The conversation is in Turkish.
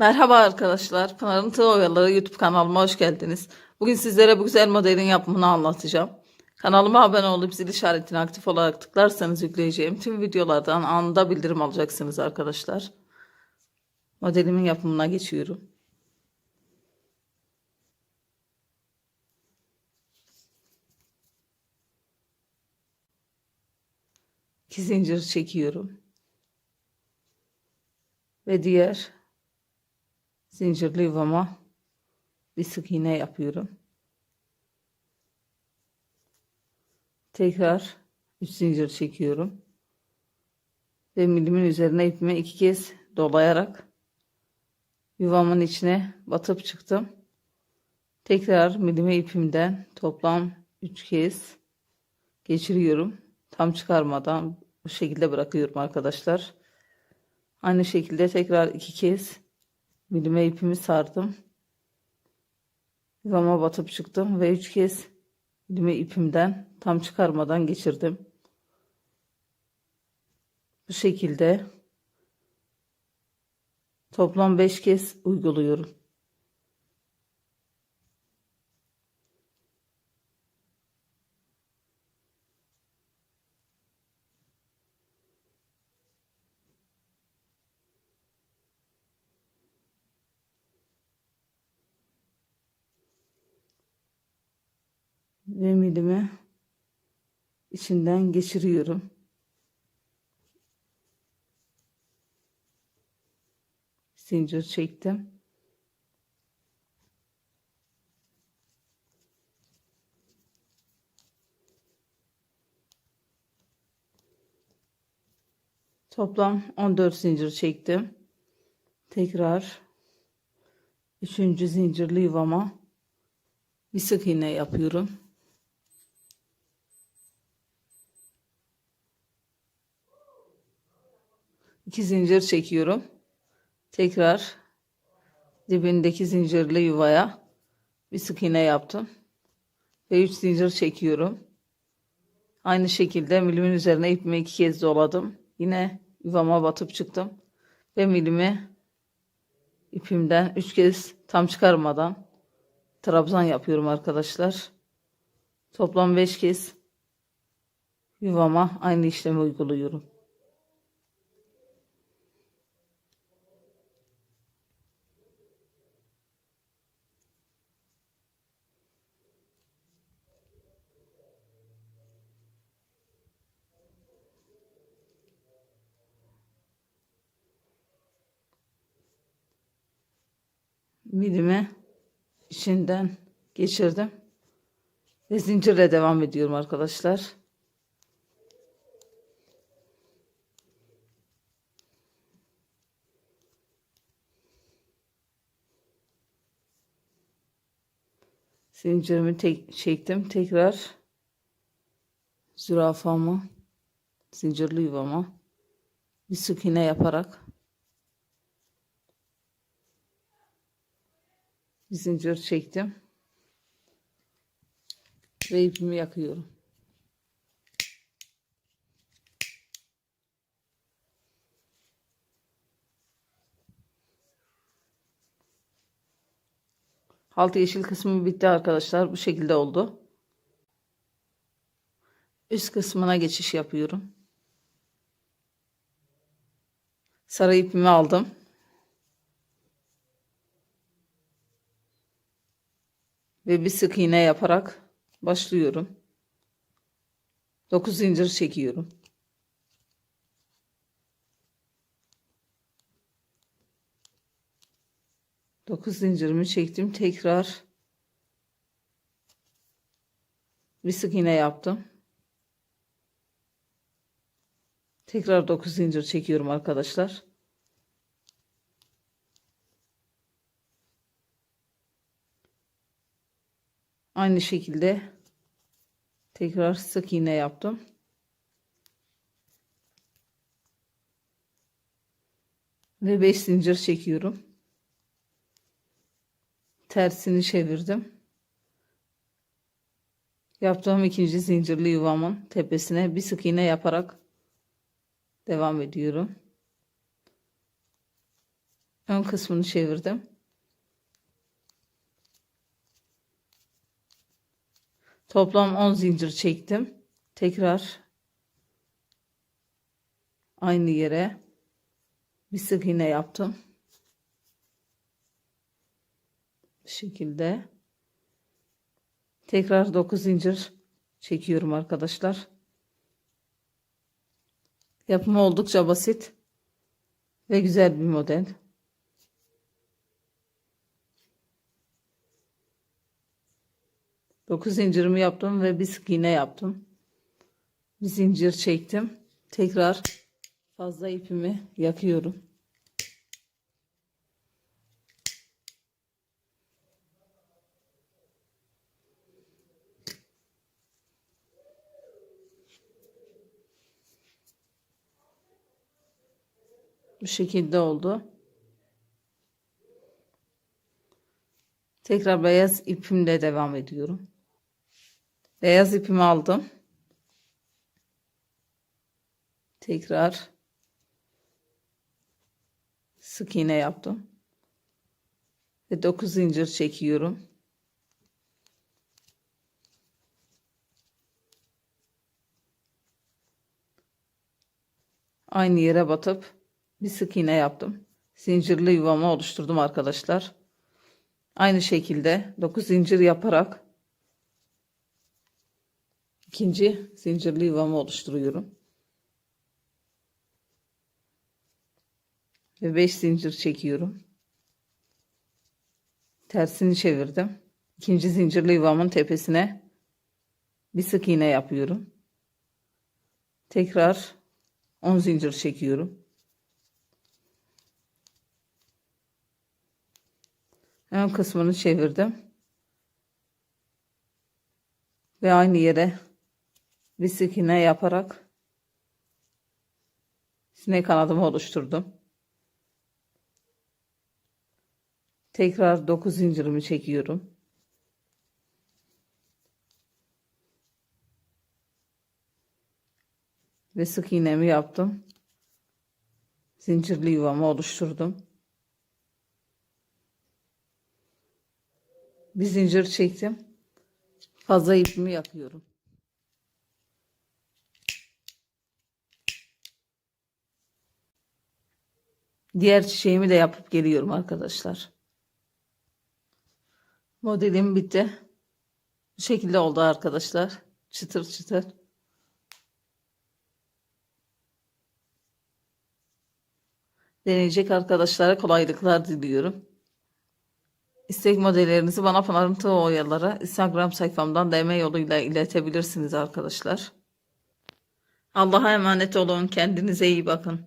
Merhaba arkadaşlar. Pınar'ın Tığ Oyaları YouTube kanalıma hoş geldiniz. Bugün sizlere bu güzel modelin yapımını anlatacağım. Kanalıma abone olup zil işaretini aktif olarak tıklarsanız yükleyeceğim tüm videolardan anında bildirim alacaksınız arkadaşlar. Modelimin yapımına geçiyorum. İki zincir çekiyorum. Ve diğer zincirli yuvama bir sık iğne yapıyorum. Tekrar 3 zincir çekiyorum. Ve milimin üzerine ipimi iki kez dolayarak yuvamın içine batıp çıktım. Tekrar milimi ipimden toplam 3 kez geçiriyorum. Tam çıkarmadan bu şekilde bırakıyorum arkadaşlar. Aynı şekilde tekrar iki kez Bilime ipimi sardım. Yuvama batıp çıktım ve üç kez bilime ipimden tam çıkarmadan geçirdim. Bu şekilde toplam beş kez uyguluyorum. Ve milimi içinden geçiriyorum. Zincir çektim. Toplam 14 zincir çektim. Tekrar 3. zincirli yuvama bir sık iğne yapıyorum. İki zincir çekiyorum. Tekrar dibindeki zincirli yuvaya bir sık iğne yaptım. Ve 3 zincir çekiyorum. Aynı şekilde milimin üzerine ipimi iki kez doladım. Yine yuvama batıp çıktım. Ve milimi ipimden 3 kez tam çıkarmadan trabzan yapıyorum arkadaşlar. Toplam 5 kez yuvama aynı işlemi uyguluyorum. Milimi içinden geçirdim. Ve zincirle devam ediyorum arkadaşlar. Zincirimi tek çektim. Tekrar zürafamı zincirli yuvama bir sık iğne yaparak bir zincir çektim ve ipimi yakıyorum. Altı yeşil kısmı bitti arkadaşlar. Bu şekilde oldu. Üst kısmına geçiş yapıyorum. Sarı ipimi aldım. Ve bir sık iğne yaparak başlıyorum. 9 zincir çekiyorum. Dokuz zincirimi çektim. Tekrar bir sık iğne yaptım. Tekrar dokuz zincir çekiyorum arkadaşlar. Aynı şekilde tekrar sık iğne yaptım. Ve 5 zincir çekiyorum. Tersini çevirdim. Yaptığım ikinci zincirli yuvamın tepesine bir sık iğne yaparak devam ediyorum. Ön kısmını çevirdim. Toplam 10 zincir çektim. Tekrar aynı yere bir sık iğne yaptım. Bu şekilde. Tekrar 9 zincir çekiyorum arkadaşlar. Yapımı oldukça basit ve güzel bir model. Dokuz zincirimi yaptım ve bir sık iğne yaptım. Bir zincir çektim. Tekrar fazla ipimi yakıyorum. Bu şekilde oldu. Tekrar beyaz ipimle devam ediyorum. Beyaz ipimi aldım. Tekrar sık iğne yaptım. Ve 9 zincir çekiyorum. Aynı yere batıp bir sık iğne yaptım. Zincirli yuvamı oluşturdum arkadaşlar. Aynı şekilde 9 zincir yaparak ikinci zincirli yuvamı oluşturuyorum. Ve 5 zincir çekiyorum. Tersini çevirdim. İkinci zincirli yuvamın tepesine bir sık iğne yapıyorum. Tekrar 10 zincir çekiyorum. Ön kısmını çevirdim. Ve aynı yere bir sık iğne yaparak sinek kanadımı oluşturdum. Tekrar 9 zincirimi çekiyorum. Ve sık iğnemi yaptım. Zincirli yuvamı oluşturdum. Bir zincir çektim. Fazla ipimi yakıyorum. Diğer çiçeğimi de yapıp geliyorum arkadaşlar. Modelim bitti. Bu şekilde oldu arkadaşlar. Çıtır çıtır. Deneyecek arkadaşlara kolaylıklar diliyorum. İstek modellerinizi bana Pınar'ın Tığ Oyaları Instagram sayfamdan DM yoluyla iletebilirsiniz arkadaşlar. Allah'a emanet olun. Kendinize iyi bakın.